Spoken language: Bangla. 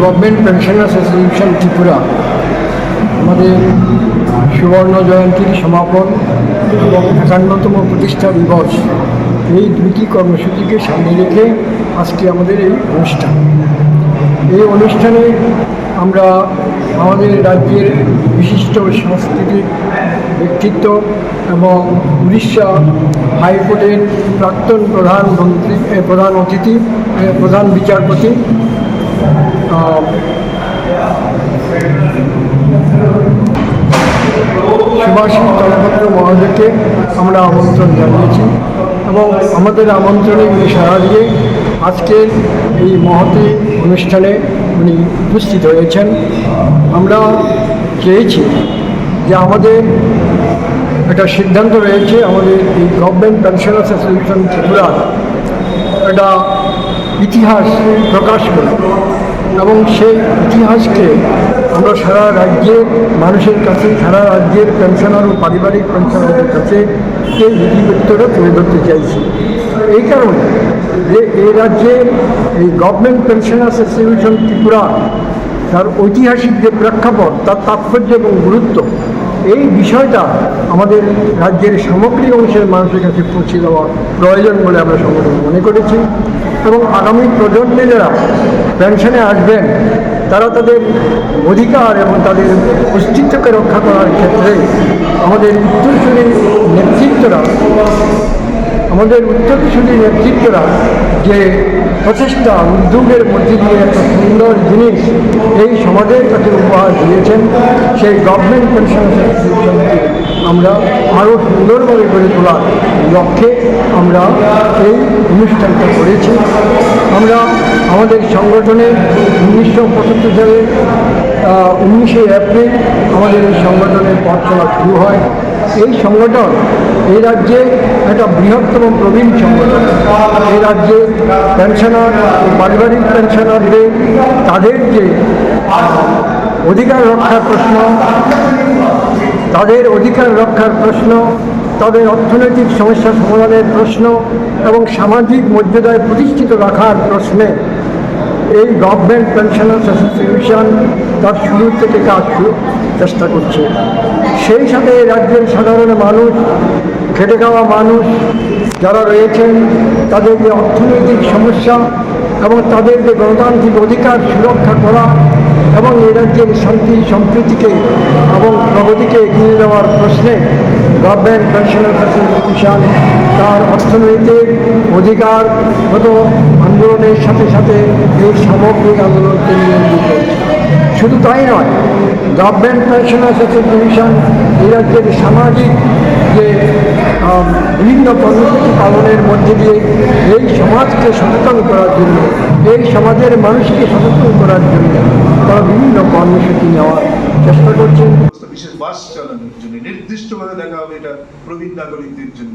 Government pensioners association Tripura. আমাদের সুবর্ণ জয়ন্তীর সমাপন এবং একান্নতম প্রতিষ্ঠা দিবস এই দুইটি কর্মসূচিকে সামনে রেখে আজকে আমাদের এই অনুষ্ঠান। এই অনুষ্ঠানে আমরা আমাদের রাজ্যের বিশিষ্ট সাংস্কৃতিক ব্যক্তিত্ব এবং উড়িষ্যা হাইকোর্টের প্রাক্তন প্রধানমন্ত্রী প্রধান অতিথি প্রধান বিচারপতি আহ, সুভাষিস দলপত্র মহোদয়কে আমরা আমন্ত্রণ জানিয়েছি এবং আমাদের আমন্ত্রণে উনি সারা দিয়ে আজকের এই মহতি অনুষ্ঠানে উনি উপস্থিত হয়েছেন। আমরা চেয়েছি যে আমাদের একটা সিদ্ধান্ত রয়েছে আমাদের এই গভর্নমেন্ট পেনশনার্স অ্যাসোসিয়েশন ত্রিপুরা একটা ইতিহাস প্রকাশ করে এবং সেই ইতিহাসকে আমরা সারা রাজ্যের মানুষের কাছে, সারা রাজ্যের পেনশনার ও পারিবারিক পেনশনারদের কাছে এই লিপিবদ্ধটা তুলে ধরতে চাইছি। এই কারণে যে এই রাজ্যে এই গভর্নমেন্ট পেনশনার্স অ্যাসোসিয়েশন ত্রিপুরা, তার ঐতিহাসিক যে প্রেক্ষাপট, তার তাৎপর্য এবং গুরুত্ব এই বিষয়টা আমাদের রাজ্যের সামগ্রিক অংশের মানুষের কাছে পৌঁছে দেওয়া প্রয়োজন বলে আমরা সংগঠন মনে করেছি। এবং আগামী প্রজন্মে যারা পেনশনে আসবেন, তারা তাদের অধিকার এবং তাদের অস্তিত্বকে রক্ষা করার ক্ষেত্রে আমাদের উত্তরসূরি নেতৃত্বরা আমাদের উত্তরসূরি নেতৃত্বরা যে প্রচেষ্টা, উদ্যোগের মধ্যে দিয়ে একটা সুন্দর জিনিস এই সমাজের কাছে উপহার দিয়েছেন। সেই গভর্নমেন্ট পেনশন আমরা আরও সুন্দরভাবে গড়ে তোলার লক্ষ্যে আমরা এই অনুষ্ঠানটা করেছি। আমরা আমাদের সংগঠনে উনিশশো পঁচাত্তর সালে উনিশে এপ্রিল আমাদের এই সংগঠনের পথ চলা শুরু হয়। এই সংগঠন এই রাজ্যে একটা বৃহত্তম প্রবীণ সংগঠন। এই রাজ্যে পেনশনার পারিবারিক পেনশনারদের তাদের যে অধিকার রক্ষার প্রশ্ন, তাদের অধিকার রক্ষার প্রশ্ন, তাদের অর্থনৈতিক সমস্যা সমাধানের প্রশ্ন এবং সামাজিক মর্যাদায় প্রতিষ্ঠিত রাখার প্রশ্নে এই গভর্নমেন্ট পেনশনার্স অ্যাসোসিয়েশন তার শুরু থেকে কাজ চেষ্টা করছে। সেই সাথে এই রাজ্যের সাধারণ মানুষ, খেটে খাওয়া মানুষ যারা রয়েছেন, তাদের যে অর্থনৈতিক সমস্যা এবং তাদের যে গণতান্ত্রিক অধিকার সুরক্ষা করা এবং এই রাজ্যের শান্তি, সম্প্রীতিকে এবং প্রগতিকে এগিয়ে দেওয়ার প্রশ্নে গভর্নমেন্ট পেনশনার্স অ্যাসোসিয়েশন তার অর্থনৈতিক অধিকার অধিকারগত আন্দোলনের সাথে সাথে এই সামগ্রিক আন্দোলনকে নিয়ন্ত্রিত শুধু তাই নয়, গভর্নমেন্ট পেনশনার্স অ্যাসোসিয়েশন এই রাজ্যের সামাজিক যে বিভিন্ন কর্মসূচি পালনের মধ্যে দিয়ে এই সমাজকে সচেতন করার জন্য, এই সমাজের মানুষকে সচেতন করার জন্য তারা বিভিন্ন কর্মসূচি করছেন বিশেষ বাস চালানোর জন্য নির্দিষ্টভাবে দেখা হবে এটা প্রবীণ নাগরিকদের জন্য।